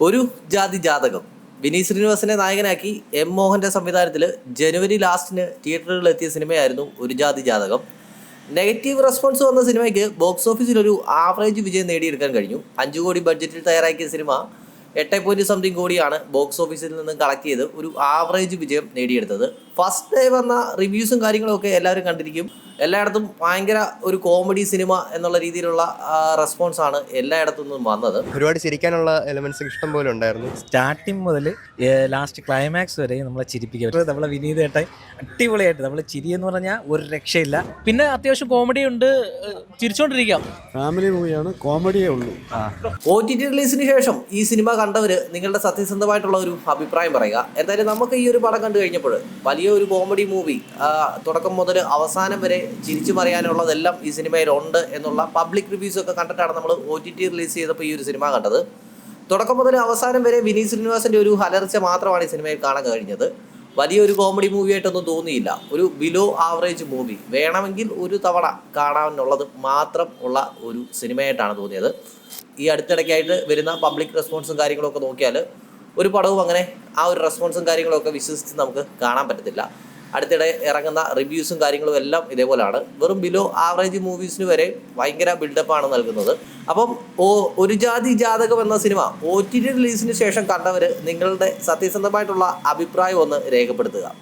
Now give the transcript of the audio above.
ഒരു ജാതി ജാതകം. വിനീത് ശ്രീനിവാസനെ നായകനാക്കി എം മോഹന്റെ സംവിധാനത്തിൽ ജനുവരി ലാസ്റ്റിന് തിയേറ്ററുകളിൽ എത്തിയ സിനിമയായിരുന്നു ഒരു ജാതി ജാതകം. നെഗറ്റീവ് റെസ്പോൺസ് വന്ന സിനിമയ്ക്ക് ബോക്സ് ഓഫീസിൽ ഒരു ആവറേജ് വിജയം നേടിയെടുക്കാൻ കഴിഞ്ഞു. അഞ്ചു കോടി ബഡ്ജറ്റിൽ തയ്യാറാക്കിയ സിനിമ എട്ട് പോയിന്റ് സംതിങ് കോടിയാണ് ബോക്സ് ഓഫീസിൽ നിന്ന് കളക്ട് ചെയ്ത് ഒരു ആവറേജ് വിജയം നേടിയെടുത്തത്. ഫസ്റ്റ് ഡേ വന്ന റിവ്യൂസും കാര്യങ്ങളും ഒക്കെ എല്ലാവരും കണ്ടിരിക്കും. എല്ലായിടത്തും ഭയങ്കര ഒരു കോമഡി സിനിമ എന്നുള്ള രീതിയിലുള്ള റെസ്പോൺസ് ആണ് എല്ലായിടത്തു നിന്നും വന്നത്. ഒരുപാട് ചിരിക്കാനുള്ള എലമെന്റ്സ് ഇഷ്ടം പോലെ ഉണ്ടായിരുന്നു. സ്റ്റാർട്ടിങ് മുതൽ ലാസ്റ്റ് ക്ലൈമാക്സ് വരെ നമ്മളെ ചിരിപ്പിക്കുക നമ്മളെ വിനീതേട്ടായി അടിപൊളിയായിട്ട് നമ്മൾ ചിരി എന്ന് പറഞ്ഞാൽ ഒരു രക്ഷയില്ല. പിന്നെ അത്യാവശ്യം കോമഡി ഉണ്ട് ചിരിച്ചോണ്ടിരിക്കാം. ഫാമിലി മൂവിയാണ് കോമഡിയേ ഉള്ളൂ. ഒ ടി ടി റിലീസിന് ശേഷം ഈ സിനിമ കണ്ടവർ നിങ്ങളുടെ സത്യസന്ധമായിട്ടുള്ള ഒരു അഭിപ്രായം പറയുക. എന്തായാലും നമുക്ക് ഈ ഒരു പടം കണ്ടു കഴിഞ്ഞപ്പോൾ വലിയ ഒരു കോമഡി മൂവി തുടക്കം മുതൽ അവസാനം വരെ ചിരിച്ചു പറയാനുള്ളതെല്ലാം ഈ സിനിമയിൽ ഉണ്ട് എന്നുള്ള പബ്ലിക് റിവ്യൂസ് ഒക്കെ കണ്ടിട്ടാണ് നമ്മൾ ഒ ടി ടി റിലീസ് ചെയ്തപ്പോൾ ഈ ഒരു സിനിമ കണ്ടത്. തുടക്കം മുതൽ അവസാനം വരെ വിനീത് ശ്രീനിവാസിന്റെ ഒരു ഹലർച്ച മാത്രമാണ് ഈ സിനിമയിൽ കാണാൻ കഴിഞ്ഞത്. വലിയൊരു കോമഡി മൂവി ആയിട്ടൊന്നും തോന്നിയില്ല. ഒരു ബിലോ ആവറേജ് മൂവി വേണമെങ്കിൽ ഒരു തവണ കാണാനുള്ളത് മാത്രം ഉള്ള ഒരു സിനിമയായിട്ടാണ് തോന്നിയത്. ഈ അടുത്തിടയ്ക്കായിട്ട് വരുന്ന പബ്ലിക് റെസ്പോൺസും കാര്യങ്ങളൊക്കെ നോക്കിയാൽ ഒരു പടവും അങ്ങനെ ആ ഒരു റെസ്പോൺസും കാര്യങ്ങളൊക്കെ വിശ്വസിച്ച് നമുക്ക് കാണാൻ പറ്റത്തില്ല. അടുത്തിടെ ഇറങ്ങുന്ന റിവ്യൂസും കാര്യങ്ങളും എല്ലാം ഇതേപോലെയാണ് വെറും ബിലോ ആവറേജ് മൂവീസിന് വരെ ഭയങ്കര ആണ് നൽകുന്നത്. അപ്പം ഓ ഒരു ജാതി ജാതകം എന്ന സിനിമ ഒ ടി റിലീസിന് ശേഷം കണ്ടവർ നിങ്ങളുടെ സത്യസന്ധമായിട്ടുള്ള അഭിപ്രായം ഒന്ന് രേഖപ്പെടുത്തുക.